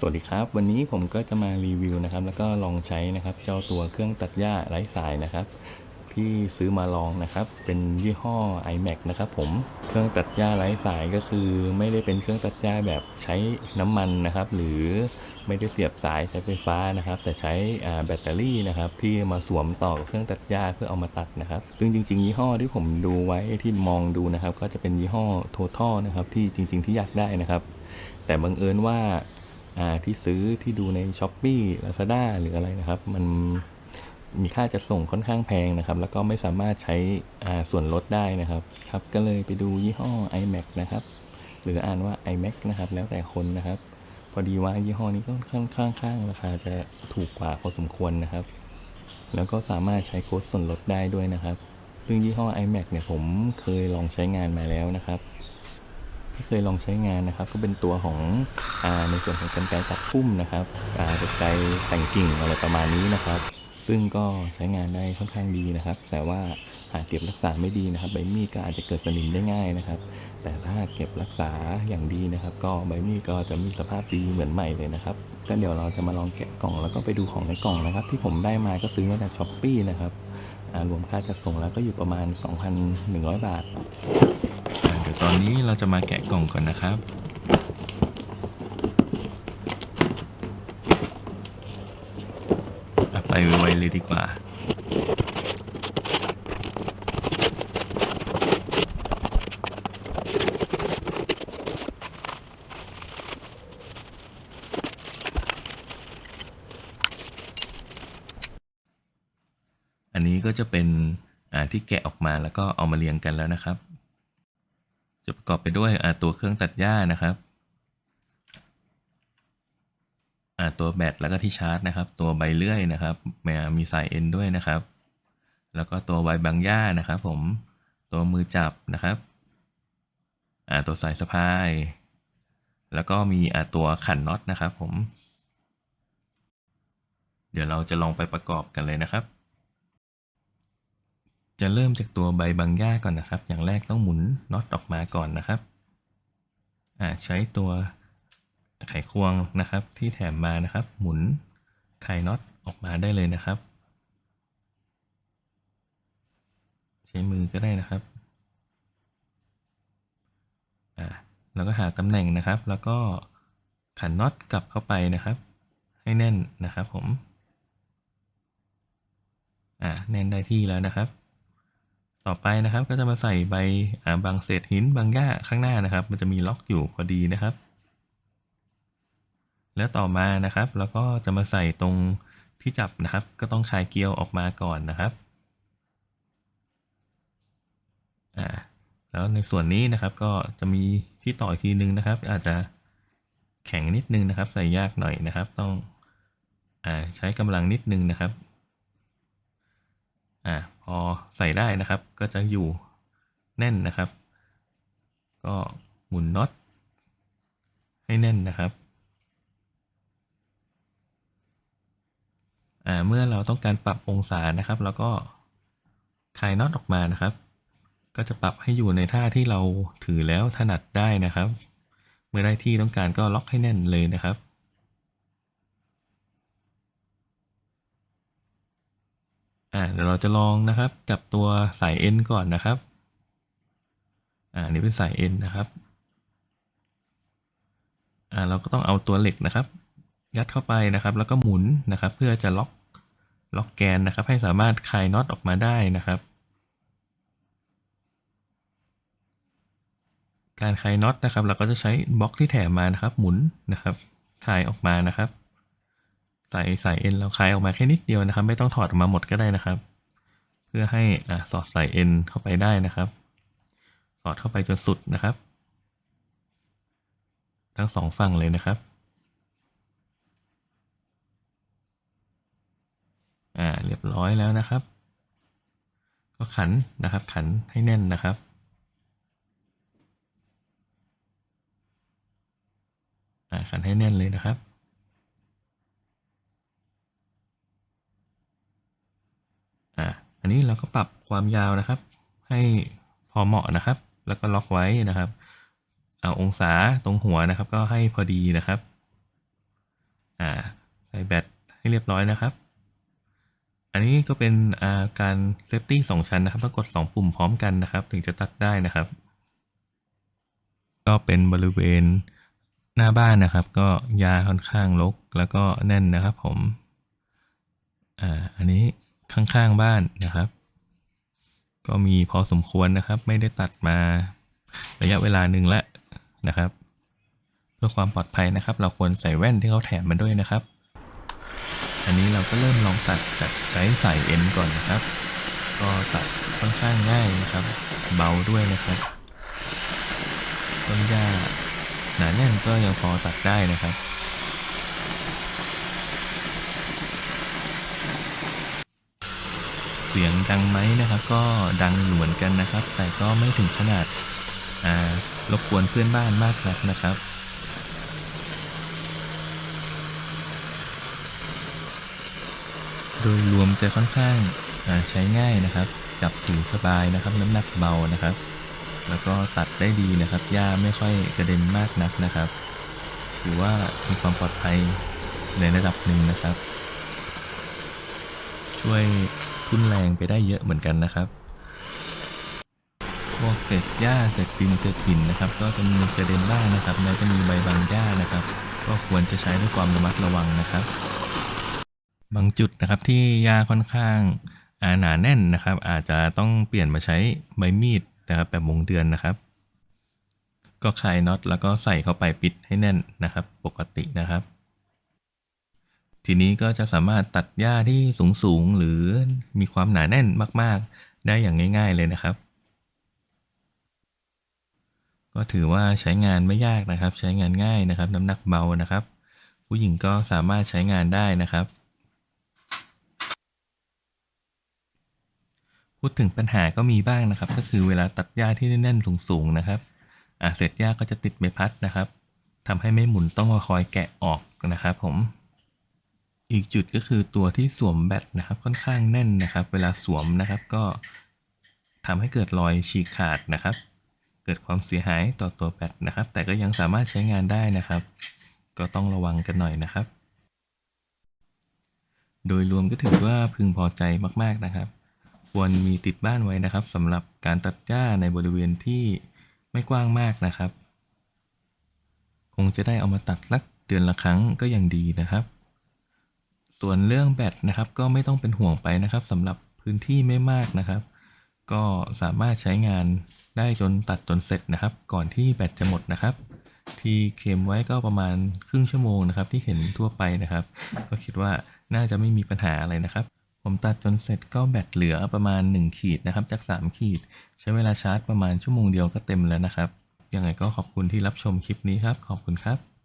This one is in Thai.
สวัสดีครับ วันนี้ผมก็จะมารีวิวนะครับ แล้วก็ลองใช้นะครับ เจ้าตัวเครื่องตัดหญ้าไร้สายนะครับ ที่ซื้อมาลองนะครับ เป็นยี่ห้อ iMac นะครับผมเครื่องตัดหญ้าไร้สายก็คือ ไม่ได้เป็นเครื่องตัดหญ้าแบบใช้น้ำมันนะครับ หรือไม่ได้เสียบสายใช้ไฟฟ้านะครับ แต่ใช้แบตเตอรี่นะครับ ที่มาสวมต่อกับเครื่องตัดหญ้าเพื่อเอามาตัดนะครับ ซึ่งจริง ๆ ยี่ห้อที่ผมดูไว้ที่มองดูนะครับ ก็จะเป็นยี่ห้อ Total นะครับที่จริง ๆ ที่อยากได้นะครับแต่บังเอิญว่า ที่ซื้อที่ดูใน s h อ p e e Lazada หรืออะไรนะครับ มันมีค่าจัดส่งค่อนข้างแพงนะครับ แล้วก็ไม่สามารถใช้ส่วนลดได้นะครับครับ ก็เลยไปดูยี่ห้อ iMac นะครับ หรืออ่านว่า iMac นะครับ แล้วแต่คนนะครับ พอดีว่ายี่ห้อนี้ก็ค่อนข้างข้างราคาจะถูกกว่าพอสมควรนะครับ แล้วก็สามารถใช้โค้ดส่วนลดได้ด้วยนะครับ ซึ่งยี่ห้อ iMac เนี่ยผมเคยลองใช้งานมาแล้วนะครับ ที่เคยลองใช้งานนะครับ ก็เป็นตัวของอในส่วนของกรรไกตัดพุ่มนะครับกรรไกแต่งกิ่งอะไรประมาณนี้นะครับ ซึ่งก็ใช้งานได้ค่อนข้างดีนะครับ แต่ว่าหากเก็บรักษาไม่ดีนะครับ ใบมีดก็อาจจะเกิดสนิมได้ง่ายนะครับ แต่ถ้าเก็บรักษาอย่างดีนะครับ ก็ใบมีดก็จะมีสภาพดีเหมือนใหม่เลยนะครับก็เดี๋ยวเราจะมาลองแกะกล่องแล้วก็ไปดูของในกล่องนะครับ ที่ผมได้มาก็ซื้อมาจากช้อปปีนะครับรวมค่าจัดส่งแล้วก็อยู่ประมาณ 2,100 บาทอ่าเดี๋ยวตอนนี้เราจะมาแกะกล่องก่อนนะครับ ไปไวๆเลยดีกว่าอันนี้ก็จะเป็นที่แกะออกมาแล้วก็เอามาเรียงกันแล้วนะครับ จะประกอบไปด้วยตัวเครื่องตัดหญ้านะครับตัวแบตแล้วก็ที่ชาร์จนะครับ ตัวใบเลื่อยนะครับมีมีสายเอ็นด้วยนะครับ แล้วก็ตัวใบบังหญ้านะครับผมตัวมือจับนะครับตัวสายสะพาย แล้วก็มีตัวขันน็อตนะครับผม เดี๋ยวเราจะลองไปประกอบกันเลยนะครับ จะเริ่มจากตัวใบบางหญ้าก่อนนะครับ อย่างแรกต้องหมุนน็อตออกมาก่อนนะครับใช้ตัวไขควงนะครับที่แถมมานะครับ หมุนไขน็อตออกมาได้เลยนะครับ ใช้มือก็ได้นะครับอ่าแล้วก็หาตำแหน่งนะครับ แล้วก็ขันน็อตกลับเข้าไปนะครับ ให้แน่นนะครับผมอ่าแน่นได้ที่แล้วนะครับ ต่อไปนะครับก็จะมาใส่ใบบางเศษหินบางหญ้าข้างหน้านะครับ มันจะมีล็อกอยู่พอดีนะครับ แล้วต่อมานะครับแล้วก็จะมาใส่ตรงที่จับนะครับ ก็ต้องคลายเกลียวออกมาก่อนนะครับอ่าแล้วในส่วนนี้นะครับก็จะมีที่ต่ออีกทีนึงนะครับ อาจจะแข็งนิดนึงนะครับ ใส่ยากหน่อยนะครับ ต้องอใช้กำลังนิดนึงนะครับ อ่าพอใส่ได้นะครับก็จะอยู่แน่นนะครับ ก็หมุนน็อตให้แน่นนะครับอ่าเมื่อเราต้องการปรับองศานะครับแล้วก็คลายน็อตออกมานะครับ ก็จะปรับให้อยู่ในท่าที่เราถือแล้วถนัดได้นะครับ เมื่อได้ที่ต้องการก็ล็อกให้แน่นเลยนะครับ อ่าเดี๋ยวเราจะลองนะครับกับตัวสายเอ็นก่อนนะครับ อ่านี่เป็นสายเอ็นนะครับ อ่าเราก็ต้องเอาตัวเหล็กนะครับ ยัดเข้าไปนะครับ แล้วก็หมุนนะครับ เพื่อจะล็อกล็อกแกนนะครับ ให้สามารถคลายน็อตออกมาได้นะครับ การคลายน็อตนะครับ เราก็จะใช้บล็อกที่แถมมานะครับ หมุนนะครับคลายออกมานะครับ ใส่สายเอ็นเราคลายออกมาแค่นิดเดียวนะครับ ไม่ต้องถอดออกมาหมดก็ได้นะครับ เพื่อให้อสอดสายเอ็นเข้าไปได้นะครับ สอดเข้าไปจนสุดนะครับ ทั้งสองฝั่งเลยนะครับอ่าเรียบร้อยแล้วนะครับ ก็ขันนะครับ ขันให้แน่นนะครับอ่าขันให้แน่นเลยนะครับ อ่าอั นนี้เราก็ปรับความยาวนะครับ ให้พอเหมาะนะครับ แล้วก็ล็อกไว้นะครับเอาองศาตรงหัวนะครับ ก็ให้พอดีนะครับใส่แบตให้เรียบร้อยนะครับ อันนี้ก็เป็นอาการเซฟตี้สองชั้นนะครับต้องกด 2 ปุ่มพร้อมกันนะครับ ถึงจะตัดได้นะครับ ก็เป็นบริเวณหน้าบ้านนะครับ ก็ยาค่อนข้างรกแล้วก็แน่นนะครับผมอ่าอันนี้ ข้างๆบ้านนะครับ ก็มีพอสมควรนะครับ ไม่ได้ตัดมาระยะเวลาหนึ่งแล้วนะครับ เพื่อความปลอดภัยนะครับ เราควรใส่แว่นที่เขาแถมมาด้วยนะครับ อันนี้เราก็เริ่มลองตัดจากใช้สายเอ็นก่อนนะครับ ก็ตัดค่อนข้างง่ายนะครับ เบาด้วยนะครับต้นหญ้าหนาแน่นก็ยังพอตัดได้นะครับ เสียงดังไหมนะครับ ก็ดังอยู่เหมือนกันนะครับ แต่ก็ไม่ถึงขนาดรบกวนเพื่อนบ้านมากนักนะครับ โดยรวมจะค่อนข้างใช้ง่ายนะครับ จับถือสบายนะครับ น้ำหนักเบานะครับ แล้วก็ตัดได้ดีนะครับหญ้าไม่ค่อยกระเด็นมากนักนะครับถือว่ามีความปลอดภัยในระดับหนึ่งนะครับ ช่วย ทุนแรงไปได้เยอะเหมือนกันนะครับ พวกเศษหญ้าเศษดินเศษหินนะครับ ก็จะมีกระเด็นบ้างนะครับแม้จะมีใบบางหญ้านะครับ ก็ควรจะใช้ด้วยความระมัดระวังนะครับ บางจุดนะครับที่หญ้าค่อนข้างอาหนาแน่นนะครับ อาจจะต้องเปลี่ยนมาใช้ใบมีดนะครับแบบวงเดือนนะครับ ก็คลายน็อตแล้วก็ใส่เข้าไปปิดให้แน่นนะครับ ปกตินะครับ ทีนี้ก็จะสามารถตัดหญ้าที่สูงสูงๆ หรือมีความหนาแน่นมากๆ ได้อย่างง่าย ๆ เลยนะครับ ก็ถือว่าใช้งานไม่ยากนะครับ ใช้งานง่ายนะครับ น้ำหนักเบานะครับ ผู้หญิงก็สามารถใช้งานได้นะครับ พูดถึงปัญหาก็มีบ้างนะครับ ก็คือเวลาตัดหญ้าที่แน่นๆสูงๆนะครับอ่าเศษหญ้าก็จะติดใบพัดนะครับทำให้ไม่หมุนต้องมาคอยแกะออกนะครับผม อีกจุดก็คือตัวที่สวมแบตนะครับค่อนข้างแน่นนะครับ เวลาสวมนะครับก็ทำให้เกิดรอยฉีกขาดนะครับ เกิดความเสียหายต่อตัวแบตนะครับ แต่ก็ยังสามารถใช้งานได้นะครับ ก็ต้องระวังกันหน่อยนะครับ โดยรวมก็ถือว่าพึงพอใจมากๆนะครับ ควรมีติดบ้านไว้นะครับสำหรับการตัดหญ้าในบริเวณที่ไม่กว้างมากนะครับ คงจะได้เอามาตัดสักเดือนละครั้งก็ยังดีนะครับ ส่วนเรื่องแบตนะครับก็ไม่ต้องเป็นห่วงไปนะครับสำหรับพื้นที่ไม่มากนะครับ ก็สามารถใช้งานได้จนตัดจนเสร็จนะครับ ก่อนที่แบตจะหมดนะครับ ที่เข็มไว้ก็ประมาณครึ่งชั่วโมงนะครับ ที่เห็นทั่วไปนะครับ ก็คิดว่าน่าจะไม่มีปัญหาอะไรนะครับ ผมตัดจนเสร็จก็แบตเหลือประมาณ 1 ขีดนะครับ จาก 3 ขีด ใช้เวลาชาร์จประมาณชั่วโมงเดียวก็เต็มแล้วนะครับยังไงก็ขอบคุณที่รับชมคลิปนี้ครับ ขอบคุณครับ